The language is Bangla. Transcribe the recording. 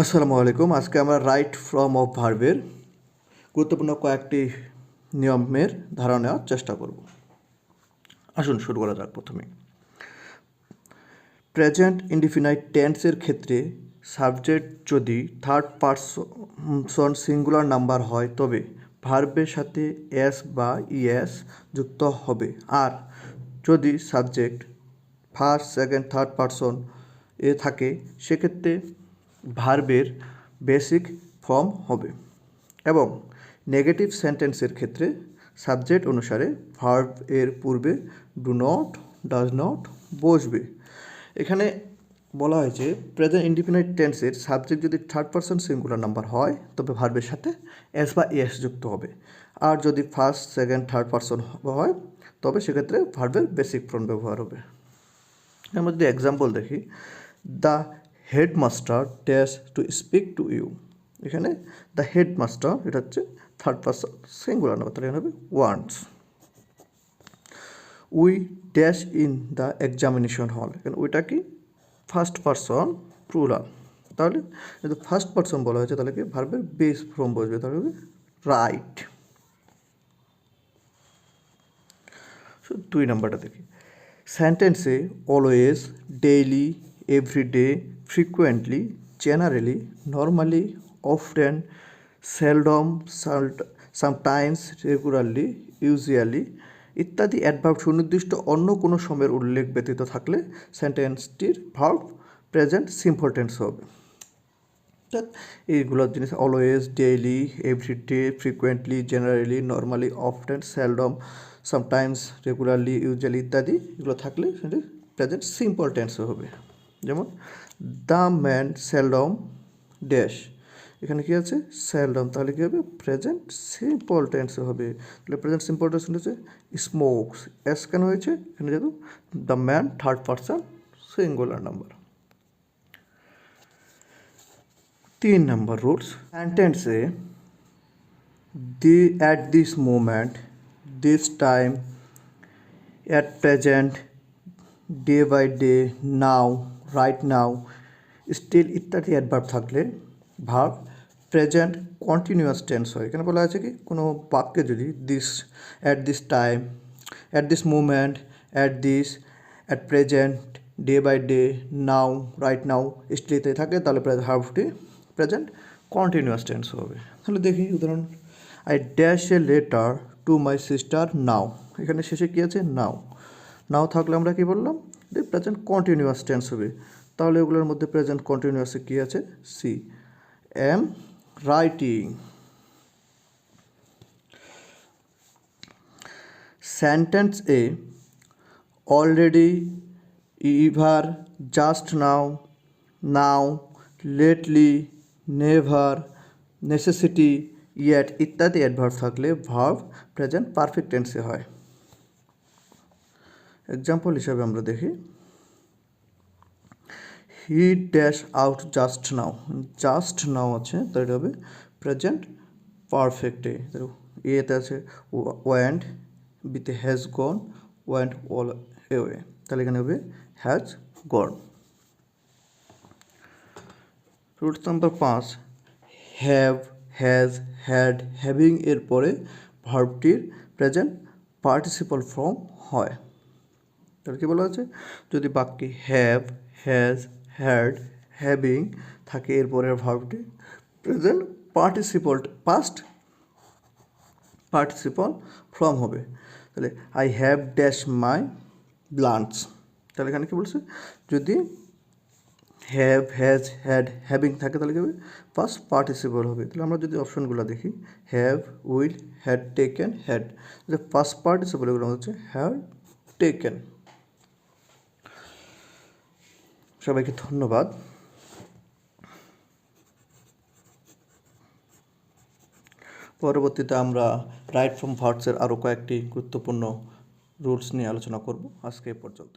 আসসালামু আলাইকুম। আজকে আমরা রাইট ফ্রম অফ ভার্বের গুরুত্বপূর্ণ কয়েকটি নিয়মের ধারণা নেওয়ার চেষ্টা করব। আসুন শুরু করা যাক প্রথমে। প্রেজেন্ট ইন্ডিফিনাইট টেন্সের ক্ষেত্রে সাবজেক্ট যদি থার্ড পার্সন সিঙ্গুলার নাম্বার হয়, তবে ভার্বের সাথে এস বা ইএস যুক্ত হবে। আর যদি subject first second third person এ থাকে, সেক্ষেত্রে ভার্বের বেসিক ফর্ম হবে এবং নেগেটিভ সেন্টেন্সের ক্ষেত্রে সাবজেক্ট অনুসারে ভার্ব এর পূর্বে ডু নট ডাজ নট বসবে। এখানে বলা হয়েছে প্রেজেন্ট ইন্ডিপেন্ডেন্ট টেন্সের সাবজেক্ট যদি থার্ড পারসন সিঙ্গুলার নাম্বার হয়, তবে ভার্বের সাথে এস বা এস যুক্ত হবে। আর যদি ফার্স্ট সেকেন্ড থার্ড পারসন হয়, তবে সেক্ষেত্রে ভার্বের বেসিক ফর্ম ব্যবহার হবে। এর মধ্যে এক্সাম্পল দেখি। The headmaster dash to speak to you. এখানে দ্য হেডমাস্টার, এটা হচ্ছে থার্ড পার্সন সিঙ্গুলার নাম্বার তাহলে হবে once we dash in the examination hall. এখানে ওইটা কি? ফার্স্ট পার্সন প্লুরাল তাহলে যদি ফার্স্ট পার্সন বলা হয়েছে, তাহলে কি? ভার্বের বেস ফর্ম বসবে, তাহলে হবে রাইট দুই নাম্বারটা দেখি। সেন্টেন্সে always daily everyday frequently generally normally often seldom sometimes regularly usually ইত্যাদি অ্যাডভার্ব সুনির্দিষ্ট অন্য কোনো সময়ের উল্লেখ ব্যতীত থাকলে সেন্টেন্সটির ভার্ব প্রেজেন্ট সিম্পল টেন্স হবে। অর্থাৎ এইগুলোর জিনিস always daily everyday frequently generally normally often seldom sometimes regularly usually ইত্যাদি এগুলো থাকলে সেটি প্রেজেন্ট সিম্পল টেন্সে হবে। যেমন দ্য ম্যান সেলডম ড্যাশ। এখানে কি আছে? সেলডম। তাহলে কী হবে? প্রেজেন্ট সিম্পল টেন্সে হবে। তাহলে প্রেজেন্ট সিম্পল টেন্স হচ্ছে স্মোকস। এস কেন হয়েছে? এখানে যেহেতু the man third person, singular number. তিন নম্বর রুলস। সেন্টেন্সে, the, at this moment, this time, at present, day by day, now. Right now still ইত্যাদি অ্যাডভার্ব থাকলে ভার্ব প্রেজেন্ট কন্টিনিউয়াস টেন্স হয়। এখানে বলা আছে কি, কোনো বাক্যে যদি this at this time at this moment at this at present day by day now right now স্টিলিতে থাকে, তাহলে ভার্বটি প্রেজেন্ট কন্টিনিউয়াস টেন্স হবে। তাহলে দেখি, উদাহরণ I dash a letter to my sister now এখানে শেষে কী আছে? নাও নাও থাকলে আমরা কি বললাম? প্রেজেন্ট কন্টিনিউয়াস টেন্স হবে, তাহলে ওগুলোর মধ্যে প্রেজেন্ট কন্টিনিউয়াসে কী আছে? সি এম রাইটিং সেন্টেন্স এ already ever just now now lately never necessity yet ইত্যাদি অ্যাডভার্ব থাকলে ভার্ব প্রেজেন্ট পারফেক্ট টেন্সে হয়। এক্সাম্পল হিসাবে আমরা দেখি। He dash out just now just now আছে, তো এটা হবে প্রেজেন্ট পারফেক্টে এতে আছে ওয়ান্ড বিতে has gone went all away তাহলে এখানে হবে হ্যাজ গন রুট নাম্বার পাঁচ হ্যাভ হ্যাজ হ্যাড হ্যাভিং এর পরে ভার্বটির প্রেজেন্ট পার্টিসিপাল ফর্ম হয়। তাহলে কী বলা আছে যদি বাক্যে হ্যাভ হ্যাজ হ্যাড হ্যাভিং থাকে, এরপরের ভার্বটি present participle past participle form হবে। তাহলে আই হ্যাভ ড্যাশ মাই ব্লান্টস তাহলে এখানে কী বলছে? যদি হ্যাভ হ্যাজ হ্যাড হ্যাভিং থাকে, তাহলে কী হবে? ফার্স্ট পার্টিসিপল হবে। তাহলে আমরা যদি অপশনগুলো দেখি have will had taken had first participle এগুলো হচ্ছে হ্যাভ টেকেন সবাইকে ধন্যবাদ। পরবর্তীতে আমরা রাইট ফ্রম ভার্টসের আরও কয়েকটি গুরুত্বপূর্ণ রুলস নিয়ে আলোচনা করব। আজকে এ পর্যন্ত